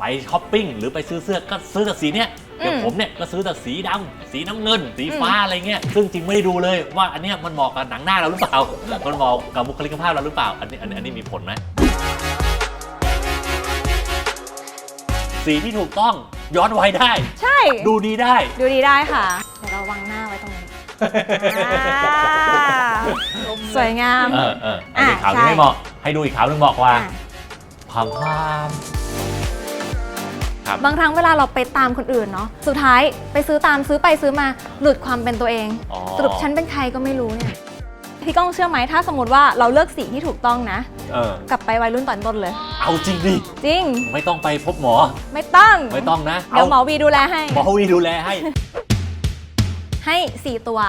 ไปช้อปปิ้งหรือไปซื้อเสื้อก็ซื้อแต่สีเนี้ยอย่างอืมผมเนี่ยก็ซื้อแต่สีดำสีน้ำเงิน สีฟ้าอะไรเงี้ยซึ่งจริงไม่ได้ดูเลยว่าอันเนี้ยมันเหมาะกับหนังหน้าเราหรือเปล่า มันเหมาะกับบุคลิกภาพเราหรือเปล่า อันนี้อันนี้อันนี้มีผลไหมสีที่ถูกต้องย้อนวัยได้ ใช่ ดูดีได้ ดูดีได้ค่ะ เดี๋ยวเราวางหน้าไว้ตรงนี้อ่าสวยงาม เออเอออันนี้อะขาวใช่ที่ไม่เหมาะ ให้ดูอีกขาวหนึงเหมาะกว่าอะพามพาม ครับบางครั้งเวลาเราไปตามคนอื่นเนาะสุดท้ายไปซื้อตามซื้อไปซื้อมาหลุดความเป็นตัวเอง อ๋อ สรุปฉันเป็นใครก็ไม่รู้เนี่ยพี่ก้องเชื่อไหมถ้าสมมติว่าเราเลือกสีที่ถูกต้องนะ เออกลับไปวัยรุ่นตอนต้นเลย เอาจริงดิ จริง ไม่ต้องไปพบหมอ ไม่ต้องไม่ต้องนะ เดี๋ยวหมอวีดูแลให้ หมอวีดูแลให้ให้สี่ตัว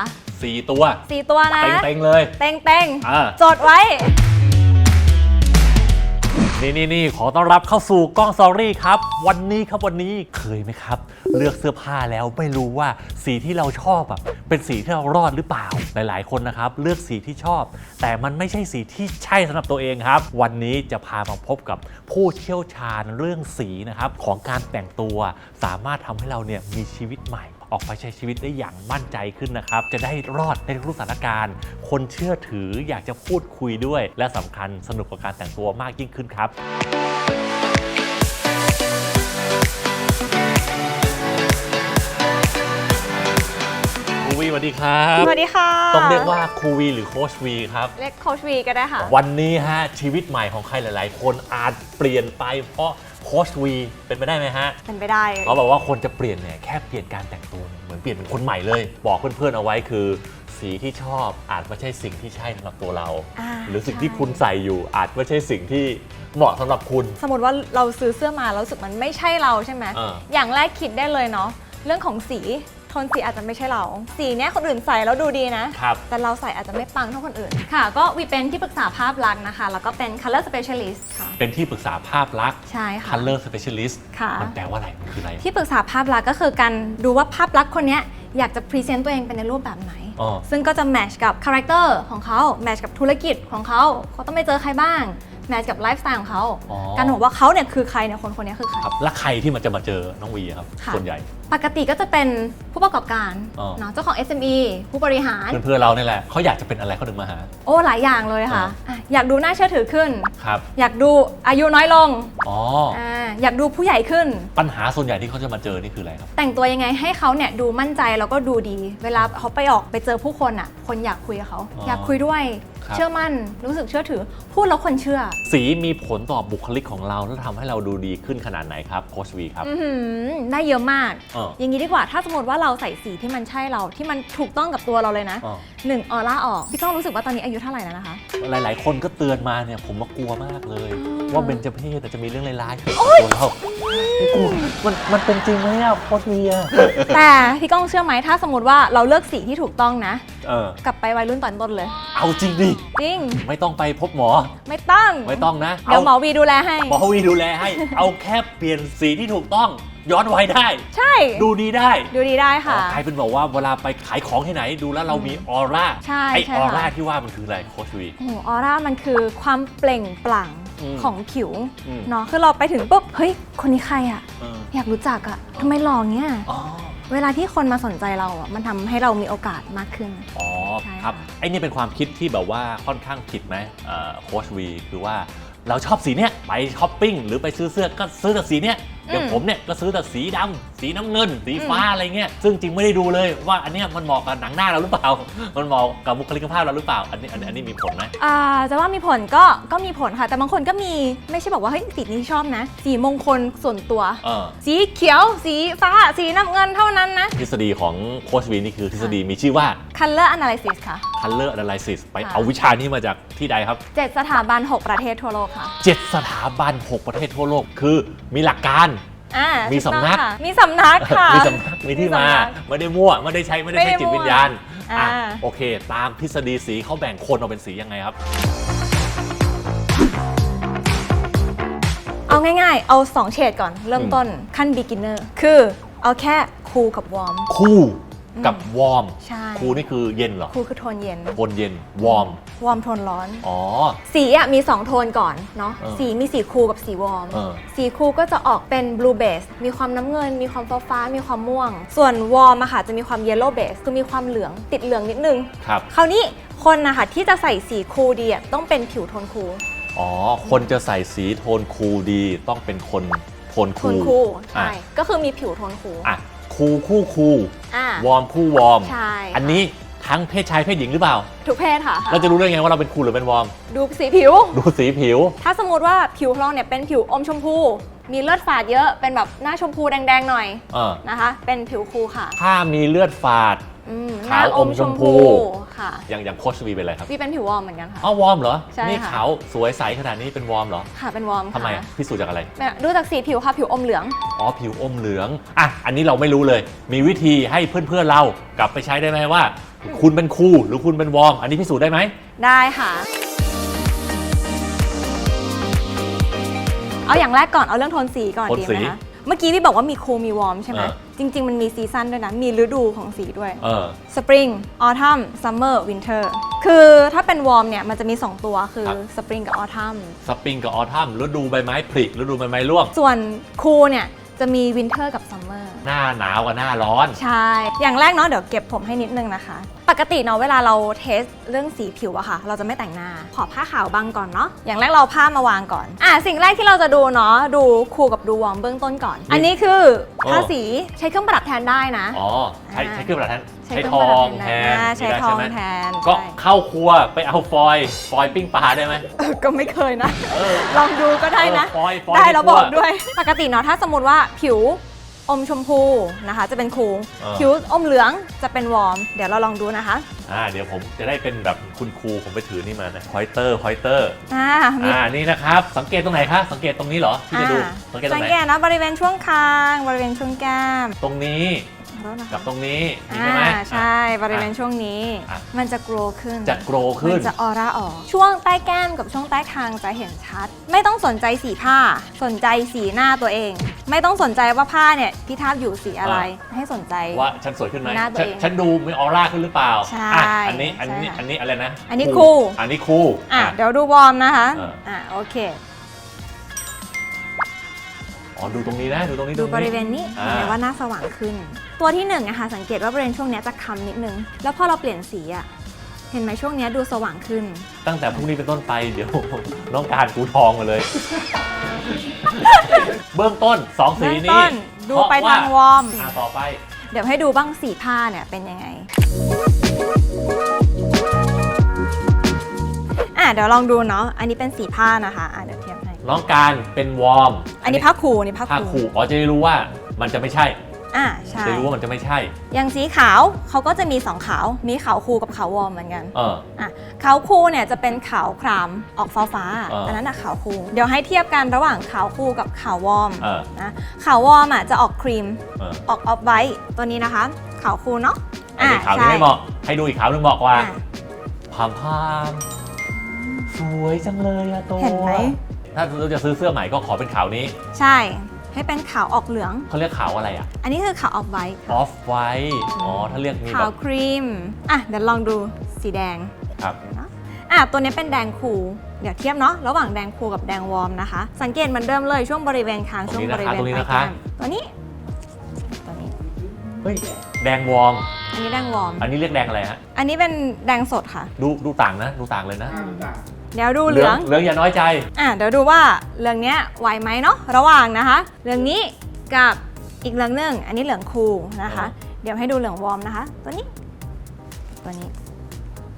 สี่ตัว สี่ตัวนะเต็งๆเลย เต็งเต็งอ่า จดไว้ นี่นี่นี่ขอต้อนรับเข้าสู่กล้องซอรี่ครับ วันนี้ครับวันนี้เคยไหมครับ เลือกเสื้อผ้าแล้วไม่รู้ว่าสีที่เราชอบอะเป็นสีที่เรารอดหรือเปล่าหลาย ๆ คนนะครับ เลือกสีที่ชอบ แต่มันไม่ใช่สีที่ใช่สำหรับตัวเองครับ วันนี้จะพามาพบกับผู้เชี่ยวชาญเรื่องสีนะครับของการแต่งตัว สามารถทำให้เราเนี่ยมีชีวิตใหม่ ออกไปใช้ชีวิตได้อย่างมั่นใจขึ้นนะครับ จะได้รอดในทุกสถานการณ์ คนเชื่อถืออยากจะพูดคุยด้วย และสำคัญสนุกกับการแต่งตัวมากยิ่งขึ้นครับ วีสวัสดีครับสวัสดีค่ะต้องเรียกว่าครูวีหรือโค้ชวีครับเรียกโคชวีก็ได้ค่ะ วันนี้ฮะชีวิตใหม่ของใครหลาย ๆ คนอาจเปลี่ยนไปเพราะโค้ชวีเป็นไปได้ไหมฮะเป็นไปได้เขาบอกว่าคนจะเปลี่ยนเนี่ยแค่เปลี่ยนการแต่งตัวเนี่ยเหมือนเปลี่ยนเป็นคนใหม่เลย บอกเพื่อน ๆ เอาไว้คือสีที่ชอบอาจไม่ใช่สิ่งที่ใช่สำหรับตัวเราาหรือสิ่งใช่ที่คุณใส่อยู่อาจไม่ใช่สิ่งที่เหมาะสำหรับคุณ สมมติว่าเราซื้อเสื้อมาแล้วรู้สึกมันไม่ใช่เราใช่ไหมอ่าอย่างแรกคิดได้เลยเนาะเรื่องของสีโท นสีอาจจะไม่ใช่เรา สีเนี้ยคนอื่นใส่แล้วดูดีนะ ครับ แต่เราใส่อาจจะไม่ปังเท่าคนอื่น ค่ะ ก็วีเป็นที่ปรึกษาภาพลักษณ์นะคะ แล้วก็เป็น color specialist ค่ะ เป็นที่ปรึกษาภาพลักษณ์ ใช่ค่ะ color specialist ค่ะ มันแปลว่าอะไร มันคืออะไร ที่ปรึกษาภาพลักษณ์ก็คือการดูว่าภาพลักษณ์คนเนี้ยอยากจะพรีเซนต์ตัวเองเป็นในรูปแบบไหน อ๋อ ซึ่งก็จะแมทช์กับคาแรคเตอร์ของเขาแมทช์กับธุรกิจของเขาเขาต้องไปเจอใครบ้างแมทช์กับไลฟ์สไตล์ของเขา อ๋อ การบอกว่าเขาเนี่ยคือใครเนี่ยคนคนนี้คือใคร ครับ แล้วใครที่มันจะมาเจอน้องวีครับ ค่ะ ส่วนใหญ่ปกติก็จะเป็นผู้ประกอบการอ๋อ เนาะเจ้าของ SME ผู้บริหาร เพื่อนๆเราเนี่ยแหละเขาอยากจะเป็นอะไรเขาถึงมาหา โอ้หลายอย่างเลยค่ะะอยากดูน่าเชื่อถือขึ้น ครับ อยากดูอายุน้อยลงอ๋อ อ่าอยากดูผู้ใหญ่ขึ้น ปัญหาส่วนใหญ่ที่เขาจะมาเจอนี่คืออะไรครับ แต่งตัวยังไงให้เขาเนี่ยดูมั่นใจแล้วก็ดูดี เวลาเขาไปออกไปเจอผู้คนอะ คนอยากคุยกับเขาอ๋อออยากคุยด้วย ครับ เชื่อมั่นรู้สึกเชื่อถือ พูดแล้วคนเชื่อ สีมีผลต่อบุคลิกของเราแล้วทำให้เราดูดีขึ้นขนาดไหนครับโคชวีครับ อือหือได้เยอะมากอ๋ออย่างนี้ดีกว่าถ้าสมมติว่าเราใส่สีที่มันใช่เราที่มันถูกต้องกับตัวเราเลยนะอ๋อหนึ่งออร่าออกพี่ก้องรู้สึกว่าตอนนี้อายุเท่าไหร่แล้วนะคะ หลาย ๆ คนก็เตือนมาเนี่ยผมมากลัวมากเลยอ๋อว่าเบนจเพศจะมีเรื่องร้ายๆเกิดกับตัวเรากลัว มันมันเป็นจริงไหมอะโคชวีอะแต่พี่ก้องเชื่อไหมถ้าสมมติว่าเราเลือกสีที่ถูกต้องนะ เออกลับไปวัยรุ่นตอนต้นเลย เอาจริงดิ จริง ไม่ต้องไปพบหมอ ไม่ต้อง ไม่ต้องนะเดี๋ยวหมอวีดูแลให้ หมอวีดูแลให้ เอาแค่เปลี่ยนสีที่ถูกต้องย้อนวัยได้ ใช่ ดูดีได้ ดูดีได้ค่ะใครเป็นบอกว่าเวลาไปขายของที่ไหนดูแล้วเรามีออร่า ใช่ไอใช่ออค่ะร่าที่ว่ามันคืออะไรโคชวีโอ้โหออร่ามันคือความเปล่งปลั่งอืม ของผิวอืม เนาะคือเราไปถึงปุ๊บเฮ้ยคนนี้ใครอะเอออยากรู้จักอะทำไมหล่อเงี้ยอ๋อเวลาที่คนมาสนใจเราอะมันทำให้เรามีโอกาสมากขึ้น อ๋อใช่ค่ะ ครับไอ้นี่เป็นความคิดที่แบบว่าค่อนข้างผิดไหมเอ่อโค้ชวีคือว่าเราชอบสีเนี้ยไปช้อปปิ้งหรือไปซื้อเสื้อก็ซื้อแต่สีเนี้ย อย่างผมเนี่ยก็ซื้อแต่สีดำสีน้ำเงิน สีฟ้าอะไรเงี้ยซึ่งจริงไม่ได้ดูเลยว่าอันเนี้ยมันเหมาะกับหนังหน้าเราหรือเปล่า มันเหมาะกับบุคลิกภาพเราหรือเปล่า อันนี้อันนี้อันนี้มีผลไหม อ่าจะว่ามีผลก็ก็มีผลค่ะ แต่บางคนก็มีไม่ใช่บอกว่าเฮ้ยสีนี้ชอบนะ สีมงคลส่วนตัว เออสีเขียว สีฟ้า สีน้ำเงินเท่านั้นนะ ทฤษฎีของโค้ชวีนี่คือทฤษฎีมีชื่อว่า color analysis ค่ะ color analysis ไปค่ะเอาวิชานี้มาจากที่ใดครับเจ็ดสถาบัน 6 ประเทศทั่วโลกค่ะ 7 สถาบัน 6 ประเทศทั่วโลก คือมีหลักการ อ่ามีมีสำนัก มีสำนักค่ะ มีสำนักมีที่มามีสำนักไม่ได้มั่วไม่ได้ใช้ไม่ได้ไม่ใช้ได้จิตมั่ววิญญาณอะอ่าโอเค ตามทฤษฎีสีเขาแบ่งคนออกเป็นสียังไงครับ เอาง่ายๆ เอา 2 เฉดก่อนเริ่มต้นขั้น beginner คือเอาแค่ cool กับ warm คู่ กับวอร์มใช่ คูลนี่คือเย็นเหรอคูลคือโทนเย็น โทนเย็นวอร์มวอร์มโทนร้อน อ๋อ สีอะมี 2 โทนก่อนเนาะเออสีมีสีคูลกับสีวอร์มเออ สีคูลก็จะออกเป็นบลูเบสมีความน้ำเงิน มีความฟ้าฟ้าๆมีความม่วง ส่วนวอร์มอะค่ะจะมีความเยลโล่เบสคือมีความเหลืองติดเหลืองนิดนึง ครับ คราวนี้คนนะคะที่จะใส่สีคูลดีอะต้องเป็นผิวโทนคูล อ๋อ คนจะใส่สีโทนคูลดีต้องเป็นคนโทนโทคูนลคูลอะใช่ก็คือมีผิวโทนคูล อะ คูลคู่คูลอ่าวอร์มคู่วอร์ม ใช่อันนี้ทั้งเพศชายเพศหญิงหรือเปล่า ทุกเพศค่ะ เราจะรู้ได้ไงว่าเราเป็นคูลหรือเป็นวอร์ม ดูสีผิว ดูสีผิว ถ้าสมมติว่าผิวของเราเนี่ยเป็นผิวอมชมพู มีเลือดฝาดเยอะเป็นแบบหน้าชมพูแดงๆหน่อยเออ นะคะ เป็นผิวคูลค่ะ ถ้ามีเลือดฝาด อืมหขาน้าวออมมชชมมพูพู ค่ะอย่างอย่างโคชวีเป็นอะไรครับ วีเป็นผิววอร์มเหมือนกันค่ะอ๋อวอร์มเหรอ ใช่นี่ค่ะ ขาวสวยใสขนาดนี้เป็นวอร์มเหรอค่ะเป็นวอร์มทำไมค่ะอะพิสูจน์จากอะไรดูจากสีผิวค่ะผิวอมเหลือง อ๋อ ผิวอมเหลือง อะ อันนี้เราไม่รู้เลย มีวิธีให้เพื่อนๆเรากลับไปใช้ได้ไหมว่า คุณเป็นคูลหรือคุณเป็นวอร์ม อันนี้พิสูจน์ได้ไหม ได้ค่ะ เอาอย่างแรกก่อนเอาเรื่องโทนสีก่อนโทนดีสีไหมคะ เมื่อกี้พี่บอกว่ามีคูลมีวอร์มใช่ไหมเออจริง ๆ มันมีซีซันด้วยนะ มีฤดูของสีด้วย เออ สปริง ออทัม ซัมเมอร์ วินเทอร์ คือถ้าเป็นวอร์มเนี่ย มันจะมี 2 ตัวคือครับ สปริงกับออทัม สปริงกับออทัมฤดูใบไม้ผลิฤดูใบไม้ร่วง ส่วนคูลเนี่ย จะมีวินเทอร์กับซัมเมอร์ หน้าหนาวกับหน้าร้อน ใช่ อย่างแรกเนาะเดี๋ยวเก็บผมให้นิดนึงนะคะ ปกติเนาะเวลาเราเทสเรื่องสีผิวอะค่ะ เราจะไม่แต่งหน้า ขอผ้าขาวบังก่อนเนาะ อย่างแรกเราเอาผ้ามาวางก่อน อะสิ่งแรกที่เราจะดูเนาะ ดูคูลกับดูวอร์มเบื้องต้นก่อน อันนี้คือผ้าสีใช้เครื่องประดับแทนได้นะ อ๋อ ใช้อ่าใช้เครื่องประดับแทนใช้ใช้เคทรื่องอประดับงแทแทนนได้ใช้นี่ทองไหมแทนก็ใช่เข้าครัวไปเอาฟอยล์ฟอยล์ปิ้งปลาได้ไหม เออก็ไม่เคยนะ เออลองดูก็ได้นะ เออฟอยล์ฟอยล์ได้ในเราครัวบอกด้วย ปกติเนาะถ้าสมมติว่าผิวอมชมพูนะคะ จะเป็นคูลเออ ผิวอมเหลืองจะเป็นวอร์ม เดี๋ยวเราลองดูนะคะอ่าเดี๋ยวผมจะได้เป็นแบบคุณครูผมไปถือนี่มานะพอยเตอร์พอยเตอร์อ่ามี อ่านี่นะครับ สังเกตตรงไหนคะสังเกตตรงนี้เหรอที่จะดูอ่าสังเกตตรสังงไหนเกตนะบริเวณช่วงคาง บริเวณช่วงแก้ม ตรงนี้ขอ โทษนะคะกับตรงนี้นี่อ่าใช่ไหมใช่บริเวณช่วงนี้ อะ มันจะโกรขึ้น จะโกรขึ้มัน นจะออร่าออก ช่วงใต้แก้มกับช่วงใต้คางจะเห็นชัด ไม่ต้องสนใจสีผ้า สนใจสีหน้าตัวเอง ไม่ต้องสนใจว่าผ้าเนี่ยพี่ทาบอยู่สีอะไร ให้สนใจ ว่าฉันสวยขึ้นไหมหน้าตัวฉันเองฉันดูมีออร่าขึ้นหรือเปล่าใช่อะอันนี้อันนี้ใช่ค่ะอันนี้อะไรนะอันนี้คู่ อันนี้คู่ อะอะเดี๋ยวดูวอร์มนะคะเอออ่อะโอเค อ๋อดูตรงนี้นะดูตรงนี้ดูตงบริเวณนี้อ่า เห็นไหมว่าหน้าสว่างขึ้น ตัวที่หนึ่งนะคะสังเกตว่าบริเวณช่วงเนี้ยจะคล้ำนิดนึง แล้วพอเราเปลี่ยนสีอะเห็นไหมช่วงเนี้ยดูสว่างขึ้น ตั้งแต่พรุ่งนี้เป็นต้นไปเดี๋ยว น้องการกูทองมาเลย เบื้องต้นสองสีเบื้องนี้ต้นดูไปทางวอร์มอะต่อไป เดี๋ยวให้ดูบ้างสีผ้าเนี่ยเป็นยังไง อะเดี๋ยวลองดูเนาะ อันนี้เป็นสีผ้านะคะอะเดี๋ยวเทียบให้ น้องการเป็นวอร์มอันนี้ผ้าคูอันนี้ผ้าผ้าคูขู่อ๋อจะได้รู้ว่ามันจะไม่ใช่ อะใช่ จะรู้ว่ามันจะไม่ใช่ อย่างสีขาวเขาก็จะมีสองขาว มีขาวคูกับขาววอร์มเหมือนกันเออ อะขาวคูเนี่ยจะเป็นขาวครามออกฟ้าฟ้าๆเอออัอันนั้นอะขาวคูเดี๋ยวให้เทียบกันระหว่างขาวคูกับขาววอร์มเออนะขาววอร์มอะจะออกครีมเออออกออฟไวท์ตัวนี้นะคะขาวคูเนาะอันนี้ขาวนี้ไม่เหมาะ ให้ดูอีกขาวหนึงเหมาะกว่าอะ พามพามสวยจังเลยอะตัวเห็นไหม ถ้าเราจะซื้อเสื้อใหม่ก็ขอเป็นขาวนี้ ใช่ ให้เป็นขาวออกเหลือง เขาเรียกขาวอะไรอะอันนี้คือขาวออกไวท์ออฟไวท์อ๋อ ถ้าเรียกมีขาแบวบครีม อะเดี๋ยวลองดูสีแดงครับ เนาะอะตัวนี้เป็นแดงคูลเดี๋ยวเทียบเนาะระหว่างแดงคูลกับแดงวอร์มนะคะ สังเกตเหมือนเดิมเลยช่วงบริเวณคางตรช่วงงนี้บนะคะริเวณตรงนี้ปลายนะคะแก้มตัวนี้ ตัวนี้ เฮ้ย แดงวอร์ม อันนี้แดงวอร์มอันนี้เรียกแดงอะไรฮะ อันนี้เป็นแดงสดค่ะ ดูดูต่างนะ ดูต่างเลยนะ เดี๋ยวดูเหลือง เหลืองอย่าน้อยใจ อะเดี๋ยวดูว่าเหลืองเนี้ยไหวไหมเนาะระหว่างนะคะ เหลืองนี้กับอีกเหลืองหนึ่งอันนี้เหลืองคูลนะคะ เดี๋ยวให้ดูเหลืองวอร์มนะคะ ตัวนี้ ตัวนี้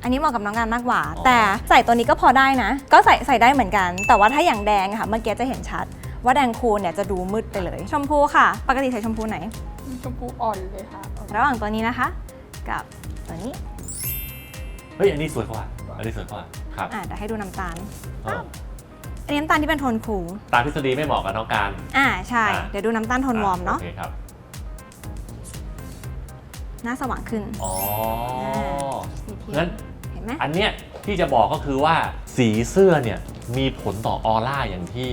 อันนี้เหมาะกับน้องงานมากกว่าอ๋อแต่ใส่ตัวนี้ก็พอได้นะ ก็ใส่ใส่ได้เหมือนกัน แต่ว่าถ้าอย่างแดงอะค่ะเมื่อกี้จะเห็นชัด ว่าแดงคูลเนี่ยจะดูมืดไปเลย ชมพูค่ะ ปกติใส่ชมพูไหน ชมพูอ่อนเลยค่ะ ระหว่างตัวนี้นะคะ กับตัวนี้ เฮ้ยอันนี้สวยกว่า อันนี้สวยกว่า ครับอะเดี๋ยวให้ดูน้ำตาลเอออันนี้น้ำตาลที่เป็นโทนคูลตามทฤษฎีไม่เหมาะกับน้องการอ่าใช่ อะ เดี๋ยวดูน้ำตาลโทนวอร์มเนาะโอเคครับ หน้าสว่างขึ้นอ๋อ สีเทียงั้นเห็นไหมอันเนี้ยที่จะบอกก็คือว่าสีเสื้อเนี่ยมีผลต่อออร่าอย่างที่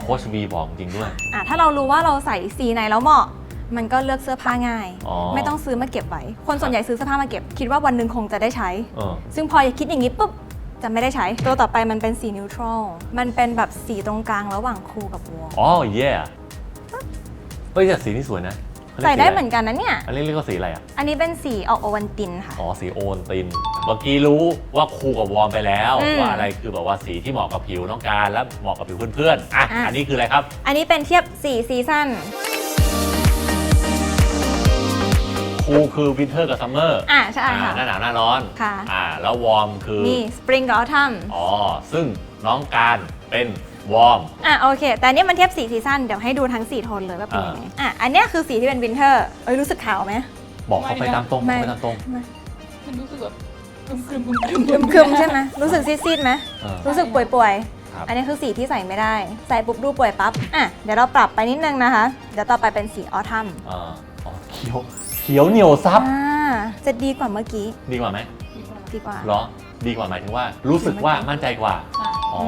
โค้ชวีบอกจริงด้วย อะถ้าเรารู้ว่าเราใส่สีไหนแล้วเหมาะ มันก็เลือกเสื้อผ้าง่าย อ๋อ ไม่ต้องซื้อมาเก็บไว้ คนส่วนใหญ่ซื้อเสื้อผ้ามาเก็บ คิดว่าวันหนึ่งคงจะได้ใช้ เออซึ่งพอคิดอย่างนี้ปุ๊บ จะไม่ได้ใช้ ตัวต่อไปมันเป็นสีนิวทรัลมันเป็นแบบสีตรงกลางระหว่างคูลกับวอร์มอ๋อเย่เฮ้ยแต่สีนี่สวยนะขารียใส่กได้สีะรเหมือนกันนะเนี่ย อันนี้เรียกว่าสีอะไรอะ อันนี้เป็นสีออกโอวันตินค่ะ อ๋อสีโอนติน เมื่อกี้รู้ว่าคูลกับวอร์มไปแล้ว อืมว่าอะไรคือแบบว่าสีที่เหมาะกับผิวน้องการและเหมาะกับผิวเพื่อนๆอะอะ อันนี้คืออะไรครับ อันนี้เป็นเทียบสีซีซั่น คูลคือวินเทอร์กับซัมเมอร์อ่าใช่ค่ะหน้าหนาวหน้าร้อนค่ะ อ่าแล้ววอร์มคือนี่สปริงกับออทัมอ๋อ ซึ่งน้องการเป็นวอร์มอะโอเค แต่อันนี้มันเทียบสีซีซั่นเดี๋ยวให้ดูทั้งสีโทนเลยว่าเป็นยังไงอะอันเนี้ยคือสีที่เป็นวินเทอร์เอ้ยรู้สึกขาวไหมบอกเขาไปตามตรงบอกไม่ไปตามตรงมันรู้สึกแบบครึมครึมครึมครึมครึมๆใช่ไหมรู้สึกซีดๆไหมเออรู้สึกป่วยครับๆอันนี้คือสีที่ใส่ไม่ได้ ใส่ปุ๊บดูป่วยปั๊บ อะ เดี๋ยวเราปรับไปนิดนึงนะคะ เดี๋ยวต่อไปเป็นสีออทัมอ่าอ๋อเขียว เขียวเหนียวซับ อ่าจะดีกว่าเมื่อกี้ ดีกว่าไหมดีกว่าเหรอ ดีกว่าหมายถึงว่า รู้สึกว่ามั่นใจกว่า อ๋อ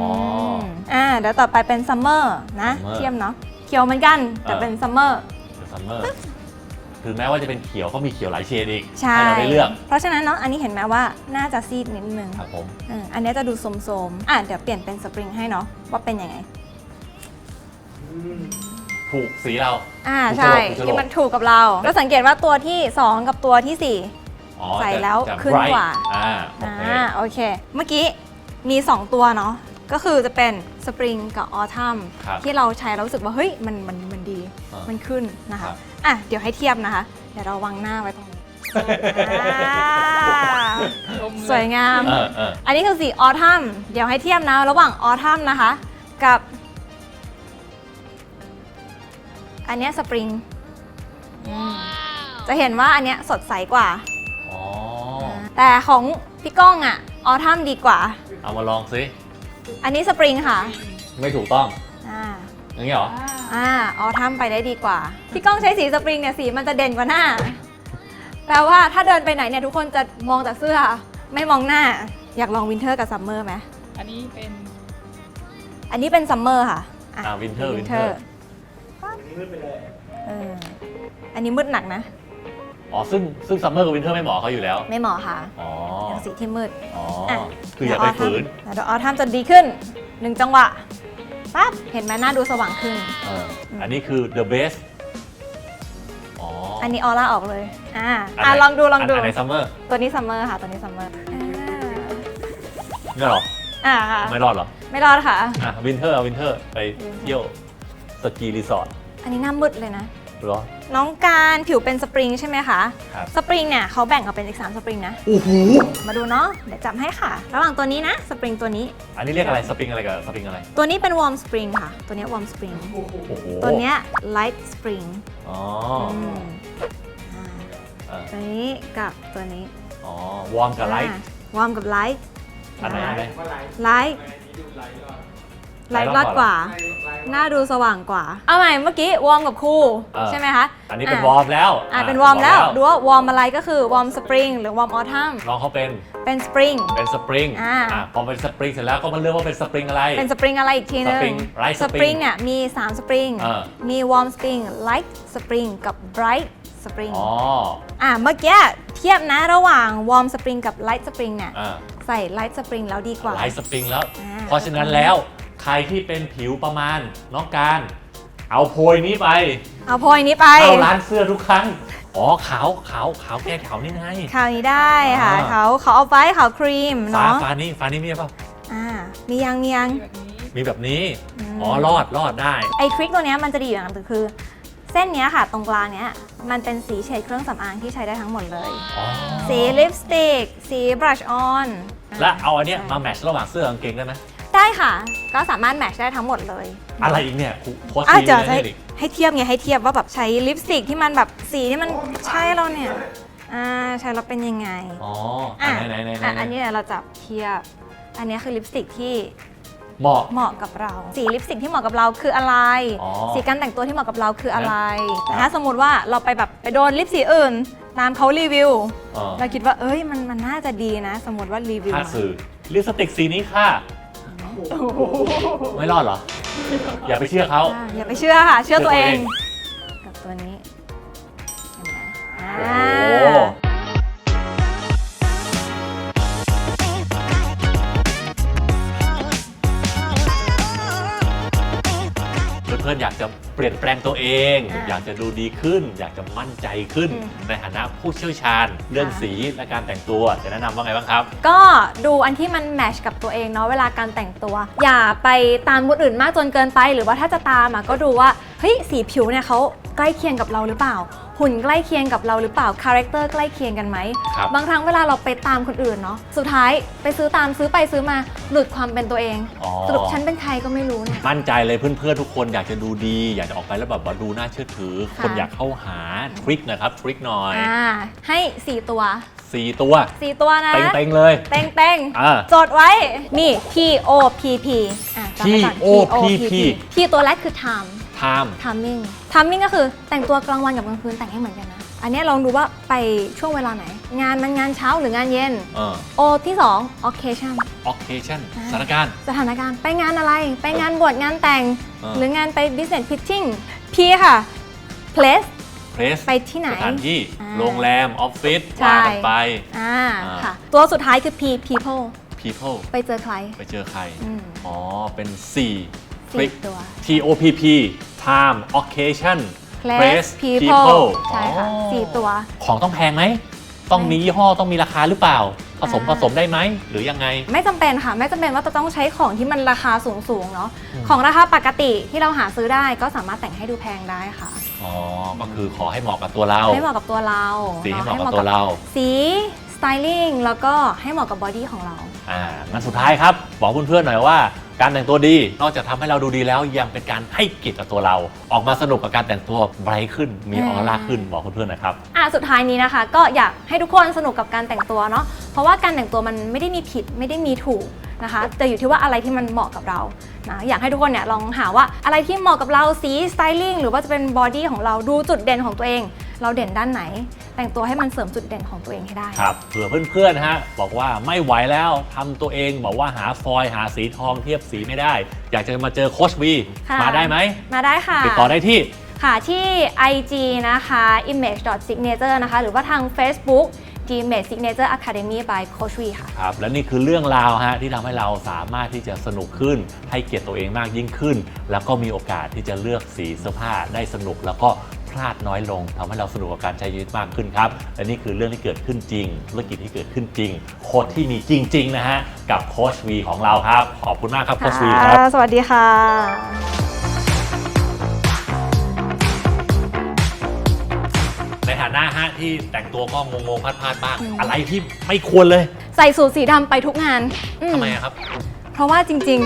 มอ่าเดี๋ยวต่อไปเป็นซัมเมอร์นะ Summer เทียมเนาะเขียวเหมือนกันแต่เออเป็นซัมเมอร์เดอะซัมเมอร์ ถึงแม้ว่าจะเป็นเขียวก็มีเขียวหลายเฉดอีกใช่ เราได้เลือก เพราะฉะนั้นเนาะ อันนี้เห็นไหมว่าน่าจะซีดนิดนึงครับผม เอออันนี้จะดูโสมๆ อะ เดี๋ยวเปลี่ยนเป็นสปริงให้เนาะว่าเป็นยังไง ถูกสีเรา อ่าถูกใช่ถูกโฉลกที่มันถูกกับเรา ก็สังเกตว่าตัวที่ 2 กับตัวที่ อ๋อใส่จะแล้วจะ ขึ้น bright กว่าอ่าโอ4เคอ่าโอเค เมื่อกี้มี 2 ตัวเนาะก็คือจะเป็นสปริงกับออทัมครับ ที่เราใช้แล้วรู้สึกว่า เฮ้ย มันมันมันดี อ่ามัมันขึ้นนะครัคะบ อะเดี๋ยวให้เทียบนะคะ เดี๋ยวเราวางหน้าไว้ตรงนี้อ่าลมเลสวยงาม เออเอออันนี้คือสีออทัมเดี๋ยวให้เทียบนะ ระหว่างออทัมนะคะ กับ อันเนี้ยสปริงจะเห็นว่าอันเนี้ยสดใสกว่า อ๋อ แต่ของพี่ก้องอะออทัมดีกว่า เอามาลองสิอันนี้สปริงค่ะไม่ถูกต้อง อ่าอย่างนี้เหรออ่าอ่าออทัมไปได้ดีกว่า พี่ก้องใช้สีสปริงเนี่ยสีมันจะเด่นกว่าหน้า แปลว่าถ้าเดินไปไหนเนี่ยทุกคนจะมองแต่เสื้อ ไม่มองหน้า อยากลองวินเทอร์กับซัมเมอร์ไหมอันนี้เป็นอันนี้เป็นซัมเมอร์ค่ะะอ่า winter winter เอออันนี้มืดหนักนะ อ๋อ ซึ่งซึ่งซัมเมอร์กับวินเทอร์ไม่เหมาะเขาอยู่แล้ว ไม่เหมาะค่ะอ๋อ อย่างสีที่มืด อ๋ออะคืออย่าไปฝืนเดี๋ยวออทัมจะดีขึ้นหนึ่งจังหวะปั๊บเห็นไหมหน้าดูสว่างขึ้นเอออันนี้คือ the best อ๋อ อัอันนี้ออร่าออกเลย อ่านไหนอะลองดูลองดูนไหนซัมเมอร์ ตัวนี้ซัมเมอร์ค่ะ ตัวนี้ซัมเมอร์เนี่ยเหรอ อ่าค่ะไม่รอดเหรอ ไม่รอดค่ะ อะวินเทอร์เอาวินเทอร์ไปเที่ยวสกีรีสอร์ท อันนี้หน้ามืดเลยนะ เหรอ น้องการผิวเป็นสปริงใช่ไหมคะ ครับ สปริงเนี่ยเขาแบ่งออกเป็นอีก 3 สปริงนะ โอ้โหมาดูเนาะ เดี๋ยวจำให้ค่ะ ระหว่างตัวนี้นะ สปริงตัวนี้ อันนี้เรียกอะไรสปริงอะไรกับสปริงอะไร ตัวนี้เป็นวอร์มสปริงค่ะ ตัวเนี้วอร์มสปริง โอ้โหตัวเนี้ยไลท์สปริงอ๋ออ่าเออตัวนี้กับตัวนี้อ๋อวอร์มกับไลท์วอร์มกับไลท์อันไหนอันไหนไลท์ ไลท์ไลท์รรออดดกกว่าว่า หน้าดูสว่างกว่า เอาใหม่เมื่อกี้วอร์มกับคูลเออ ใช่ไหมคะอันนี้เป็นะวอร์มแล้วอ่าเป็นวอร์มแล้วดูว่าวอร์มอะไรก็คือวอร์มสปริงหรือวอร์มออทัมน้องเขาเป็นเป็นสปริง เป็นสปริงอ่าอะพอเป็นสปริงเสร็จแล้วก็มาเลือกว่าเป็นสปริงอะไร เป็นสปริงอะไรอีกทีนึงสปริง light สปริง spring เนี่ยมี 3 สปริง เออ มีวอร์มสปริงไลท์สปริงกับไบรท์สปริงอ๋ออ่าเมื่อกี้เทียบนะระหว่างวอร์มสปริงกับไลท์สปริงเนี่ยอ่าใส่ไลท์สปริงแล้วดีกว่า ไลท์สปริงแล้ว อ่า เพราะฉะนั้นแล้วใครที่เป็นผิวประมาณน้องการ เอาโพยนี้ไปเอาโพยนี้ไปเข้าร้านเสื้อทุกครั้ง อ๋อขาวขาวขาวแก้ขาวนี่ไง คราวนี้ได้ค่ะอ่า เขาเขาเอาไว้เขาครีมฟ้าเนาะฟ้านี้ฟ้านี้มีเปล่าอ่ามียังมียังมีแบบนี้มีแบบนี้อืมอ๋อรอดรอดได้ ไอทริคตัวเนี้ยมันจะดีอยู่อย่างหนึงคือ เส้นเนี้ยค่ะ ตรงกลางเนี้ยมันเป็นสีเฉดเครื่องสำอางที่ใช้ได้ทั้งหมดเลย อ๋อสีลิปสติก สีบรัชออนและเอาอันเนี้ยมาแมทช์ระหว่างเสื้อกางเกงได้ไหม ได้ค่ะ ก็สามารถแมทช์ได้ทั้งหมดเลยอะไรอีกเนี่ยครูโค้ชอะซีเดี๋ยวเลจะยให้เนี่ยดิให้เทียบไงให้เทียบว่าแบบใช้ลิปสติกที่มันแบบสีที่มันใช่เราเนี่ยอ่าใช้แล้วเป็นยังไง อ๋ออะไหนไหนไหนไหนอะไหนอันนี้เดี๋ยวเราจับเทียบ อันนี้คือลิปสติกที่เหมาะ เหมาะกับเรา สีลิปสติกที่เหมาะกับเราคืออะไร อ๋อสีการแต่งตัวที่เหมาะกับเราคืออะไร แต่ครับถ้าสมมติว่าเราไปแบบไปโดนลิปสีอื่น ตามเขารีวิวอ๋อเราคิดว่าเอ้ยมันมันน่าจะดีนะ สมมติว่ารีวิวค่ามา สื่อลิปสติกสีนี้ค่ะ ไม่รอดเหรอ อย่าไปเชื่อเขาอย่าไปเชื่อค่ะ เชื่อตัวเอง กับตัวนี้โอ้ ยากจะเปลี่ยนแปลงตัวเอง อ่าอยากจะดูดีขึ้น อยากจะมั่นใจขึ้น อืม ในฐานะผู้เชี่ยวชาญ เรื่องค่ะสีและการแต่งตัวจะแนะนำว่าไงบ้างครับ ก็ดูอันที่มันแมชกับตัวเองเนาะเวลาการแต่งตัว อย่าไปตามคนอื่นมากจนเกินไป หรือว่าถ้าจะตามอะก็ดูว่าเฮ้ยสีผิวเนี่ยเขาใกล้เคียงกับเราหรือเปล่า หุ่นใกล้เคียงกับเราหรือเปล่าคาแรคเตอร์ใกล้เคียงกันไหมครับบางครั้งเวลาเราไปตามคนอื่นเนาะสุดท้ายไปซื้อตามซื้อไปซื้อมาหลุดความเป็นตัวเองอ๋อ สรุปฉันเป็นใครก็ไม่รู้เนี่ยมั่นใจเลยเพื่อนๆทุกคนอยากจะดูดี อยากจะออกไปแล้วแบบว่าดูน่าเชื่อถือ ค่ะ คนอยากเข้าหาทริคนะครับทริคหน่อยอ่าให้สี่ตัวสี่ตัวสี่ตัวนะ เต็งๆเลย เต็งเต็งอ่าจดไว้ นี่ P O P P อะจำไว้ก่อน P O P P P ตัวแรกคือ time time timing timing ก็คือแต่งตัวกลางวันกับกลางคืนแต่งให้เหมือนกันนะ อันเนี้ยลองดูว่าไปช่วงเวลาไหน งานมันงานเช้าหรืองานเย็น เออ O ที่ 2 occasion occasion อ่าสถานการณ์ สถานการณ์ไปงานอะไร ไปงานบวชงานแต่ง เออ หรืองานไป business pitching P ค่ะ place place ไปที่ไหนสถานที่ อ่าโรงแรม ออฟฟิศใช่ ว่ากันไป อ่าอ่า ค่ะ ตัวสุดท้ายคือ P people people ไปเจอใครไปเจอใคร อืม อ๋อ เป็น 4 สี่ trick ตัว T O P P time occasion place people ใช่ค่ะอ๋อสี่ตัว ของต้องแพงไหม ต้องมียี่ห้อต้องมีราคาหรือเปล่า ผสมอ่า ผสมได้ไหม หรือยังไง ไม่จำเป็นค่ะ ไม่จำเป็นว่าจะต้องใช้ของที่มันราคาสูงสูงๆเนาะอืม ของราคาปกติที่เราหาซื้อได้ก็สามารถแต่งให้ดูแพงได้ค่ะ อ๋อ ก็คือขอให้เหมาะกับตัวเรา ให้เหมาะกับตัวเราสีให้นะเหมาะกับตัวเรา สีสไตลิ่งแล้วก็ให้เหมาะกับบอดี้ของเรา อ่างั้นสุดท้ายครับ บอกเพื่อนๆหน่อยว่าการแต่งตัวดี นอกจากทำให้เราดูดีแล้วยังเป็นการให้เกียรติกับตัวเรา ออกมาสนุกกับการแต่งตัวไบรท์ขึ้น มีออ่าอร่าขึ้นบอกเพื่อนๆหนะครับ อะสุดท้ายนี้นะคะ ก็อยากให้ทุกคนสนุกกับการแต่งตัวเนาะเพราะว่าการแต่งตัวมันไม่ได้มีผิดไม่ได้มีถูกนะคะแต่อยู่ที่ว่าอะไรที่มันเหมาะกับเรานะอยากให้ทุกคนเนี่ยลองหาว่าอะไรที่เหมาะกับเราสีสไตลิ่งหรือว่าจะเป็นบอดี้ของเราดูจุดเด่นของตัวเอง เราเด่นด้านไหน แต่งตัวให้มันเสริมจุดเด่นของตัวเองให้ได้ ครับเผื่อเพื่อนๆนะฮะบอกว่าไม่ไหวแล้วทำตัวเองบอกว่าหาฟอยล์หาสีทองเทียบสีไม่ได้ อยากจะมาเจอโคชวีค่ะ มาได้ไหมมาได้ค่ะ ติดต่อได้ที่ ค่ะที่ IG นะคะ image.signature นะคะ หรือว่าทาง Facebook Gmage Signature Academy by Coach V ค่ะ ครับและนี่คือเรื่องราวฮะที่ทำให้เราสามารถที่จะสนุกขึ้น ให้เกียรติตัวเองมากยิ่งขึ้น แล้วก็มีโอกาสที่จะเลือกสีเสื้อผ้าได้สนุกแล้วก็พ ลาดน้อยลงทำให้เราสนุกกับการใช้ชีวิตมากขึ้นครับ และนี่คือเรื่องที่เกิดขึ้นจริง ธุรกิจที่เกิดขึ้นจริง โค้ชที่มีจริง ๆ นะฮะ กับโค้ชวีของเราครับ ขอบคุณมากครับโค้ชวีครับ สวัสดีค่ะในฐานะฮะที่แต่งตัวก็งงๆพลาดๆบ้างอืมอะไรที่ไม่ควรเลย ใส่สูทสีดำไปทุกงานอืทำไมอะครับ เพราะว่าจริง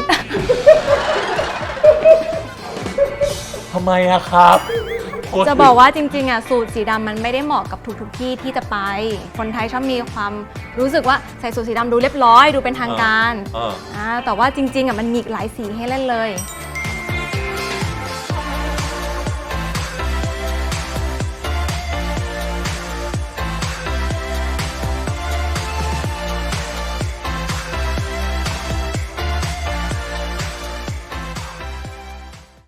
ทำไมอะครับ โค้ชๆจะบอกว่าจริงๆอะสูทสีดำมันไม่ได้เหมาะกับทุกๆที่ที่จะไป คนไทยชอบมีความรู้สึกว่าใส่สูทสีดำดูเรียบร้อย ดูเป็นทางการเอออ่าแต่ว่าจริงๆอะมันมีอีกหลายสีให้เล่นเลย